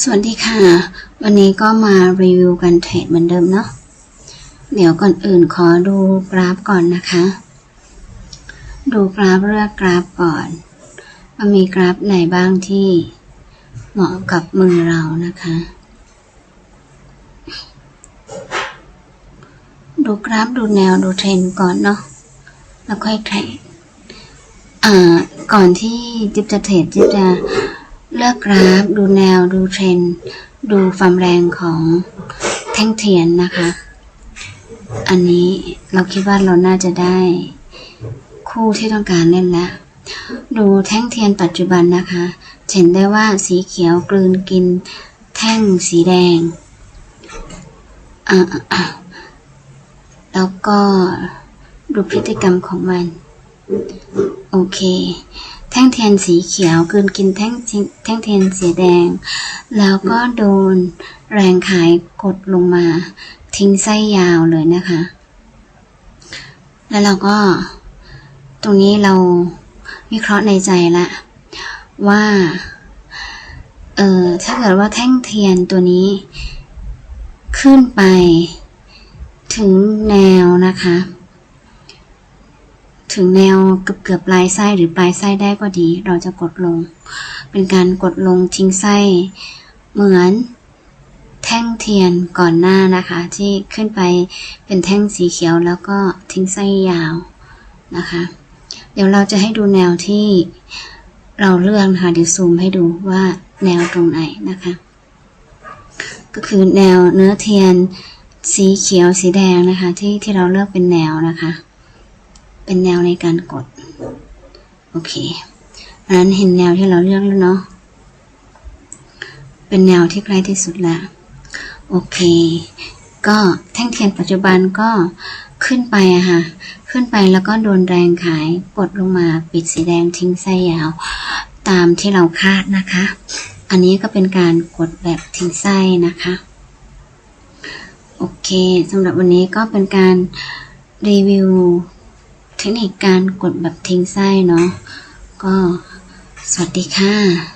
สวัสดีค่ะ วันนี้ก็มารีวิวกันเทรดเหมือนเดิมเนาะเดี๋ยวก่อนอื่นขอดูกราฟก่อนนะคะ ดูกราฟเลือกกราฟก่อนว่ามีกราฟไหนบ้างที่เหมาะกับมือเรานะคะ ดูกราฟดูแนวดูเทรนด์ก่อนเนาะแล้วค่อยเทรดอ่าก่อนที่จิ๊บจะเทรดจิ๊บจะ เลือกกราฟ ดูแนว ดูเทรนด์ดูความแรงของแท่งเทียนนะคะ อันนี้เราคิดว่าเราน่าจะได้คู่ที่ต้องการเล่นแล้ว ดูแท่งเทียนปัจจุบันนะคะ เห็นได้ว่าสีเขียวกลืนกินแท่งสีแดง แล้วก็ดูพฤติกรรมของมัน โอเค แท่งเทียนสีเขียวกืนกินแท่งแท่งเทียนสีแดง แล้วก็โดนแรงขายกดลงมา ทิ้งไส้ยาวเลยนะคะ แล้วเราก็ ตรงนี้เราวิเคราะห์ในใจละว่า เออถ้าเกิดว่าแท่งเทียนตัวนี้ ขึ้นไป ถึงแนวนะคะ ถึงแนวเกือบเกือบปลายไส้หรือปลายไส้ได้ก็ดี เราจะกดลง เป็นการกดลงทิ้งไส้ เหมือนแท่งเทียนก่อนหน้านะคะ ที่ขึ้นไปเป็นแท่งสีเขียวแล้วก็ทิ้งไส้ยาวนะคะ เดี๋ยวเราจะให้ดูแนวที่เราเลือกนะคะเดี๋ยวซูมให้ดูว่าแนวตรงไหนนะคะ ก็คือแนวเนื้อเทียนสีเขียวสีแดงนะคะ ที่ที่เราเลือกเป็นแนวนะคะ เป็นแนวในการกด โอเคอันนั้นเห็นแนวที่เราเลือกแล้วเนาะ เป็นแนวที่ใกล้ที่สุดแล้วโอเค ก็แท่งเทียนปัจจุบันก็ขึ้นไปอะค่ะ ขึ้นไปแล้วก็โดนแรงขายกดลงมาปิดสีแดงทิ้งไส้ยาว ตามที่เราคาดนะคะ อันนี้ก็เป็นการกดแบบทิ้งไส้นะคะ โอเคสำหรับวันนี้ก็เป็นการรีวิว เทคนิคการกดแบบทิ้งไส้เนาะก็สวัสดีค่ะ